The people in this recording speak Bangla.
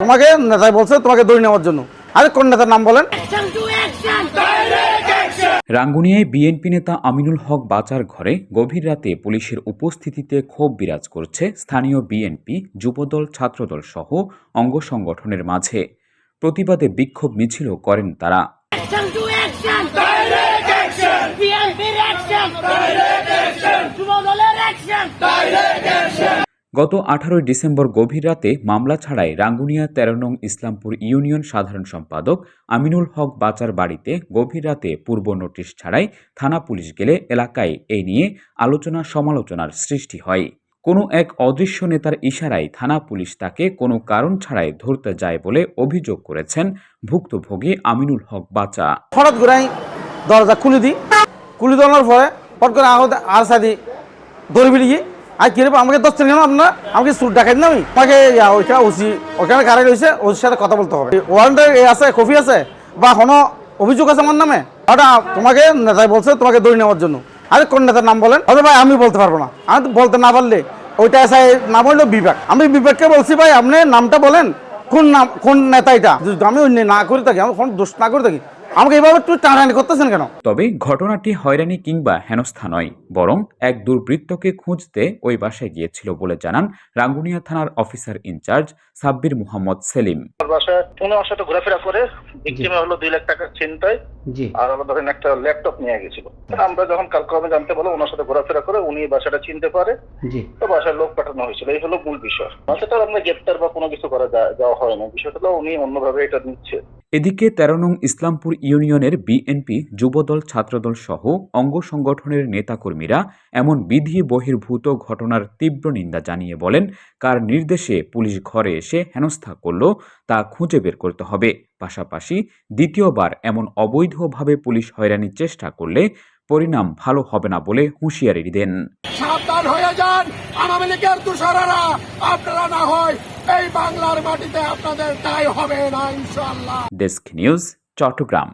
তোমাকে নেতাই বলছে তোমাকে দড়ি নেওয়ার জন্য। আরে কোন নেতার নাম বলেন! রাঙ্গুনিয়ায় বিএনপি নেতা আমিনুল হক বাচার ঘরে গভীর রাতে পুলিশের উপস্থিতিতে ক্ষোভ বিরাজ করছে স্থানীয় বিএনপি যুবদল ছাত্রদল সহ অঙ্গ সংগঠনের মাঝে। প্রতিবাদে বিক্ষোভ মিছিলও করেন তারা। গত আঠারোই ডিসেম্বর গভীর রাতে মামলা ছাড়াই রাঙ্গুনিয়া তেরো নং ইসলামপুর ইউনিয়ন সাধারণ সম্পাদক আমিনুল হক বাচার বাড়িতে গভীর রাতে পূর্ব নোটিশ ছাড়াই থানা পুলিশ গেলে এলাকায় এই নিয়ে আলোচনা সমালোচনার সৃষ্টি হয়। কোনো এক অদৃশ্য নেতার ইশারায় থানা পুলিশ তাকে কোনো কারণ ছাড়াই ধরতে যায় বলে অভিযোগ করেছেন ভুক্তভোগী আমিনুল হক বাচা হঠাৎ করে দরজা খুলে দিই। খুলে দেওয়ার পরে করে আর সাদি দৌড়ে বেরিয়ে আর কি আমাকে দশ কেন আপনার? আমাকে সুট ডাকাই না আমি? ইয়া, ওইখানে ওসি ওইখানে কারে রয়েছে ওর সাথে কথা বলতে হবে। ওয়ারেন্টে আছে কফি আছে? বা কোনো অভিযোগ আছে আমার নামে? ওটা তোমাকে নেতাই বলছে তোমাকে দড়ি নেওয়ার জন্য। আরে কোন নেতার নাম বলেন? হয়তো ভাই আমি বলতে পারব না। আমি তো বলতে না পারলে ওইটা এসে নাম হইল বিবেক। আমি বিবেককে বলছি ভাই আপনি নামটা বলেন। কোন নাম কোন নেতা এটা? যদি আমি অন্য না করে থাকি আমি কোন দোষ না করে থাকি আমাকে এইভাবে একটু টানাটানি করতেছেন কেন? তবে ঘটনাটি হয়রানি কিংবা হেনস্থা নয় বরং এক দুর্বৃত্তকে খুঁজতে ওই বাসায় গিয়েছিল বলে জানান রাঙ্গুনিয়া থানার officer in charge Sabbir Mohammad Selim. আমার বাসায় উনি আমার সাথে ঘোরাফেরা করে ভিক্টিমে হলো দুই লাখ টাকা ছিনতাই জি। আর হলো ধরেন একটা ল্যাপটপ নিয়ে গেছিল। আমরা যখন কালকে জানতে ওনার সাথে ঘোরাফেরা করে উনি এই বাসাটা চিনতে পারে। জি। তো বাসায় লোক পাঠানো হয়েছিল এই হলো মূল বিষয়। আমরা গ্রেপ্তার বা কোনো কিছু করা যা- যাওয়া হয় না। বিষয়টা হলো উনি অন্যভাবে এটা নিচ্ছে। এদিকে তেরো নং ইসলামপুর ইউনিয়নের বিএনপি যুবদল, ছাত্রদল সহ অঙ্গ সংগঠনের নেতাকর্মীরা এমন বিধি বহির্ভূত ঘটনার তীব্র নিন্দা জানিয়ে বলেন, কার নির্দেশে পুলিশ ঘরে এসে হেনস্থা করল, তা খুঁজে বের করতে হবে। পাশাপাশি দ্বিতীয়বার এমন অবৈধভাবে পুলিশ হয়রানির চেষ্টা করলে পরিণাম ভালো হবে না বলে হুঁশিয়ারি দেন। সাবধান হয়ে যান আপনারা না হয় এই বাংলার মাটিতে আপনাদের তাই হবে না ইনশাল্লাহ ডেস্ক নিউজ চট্টগ্রাম।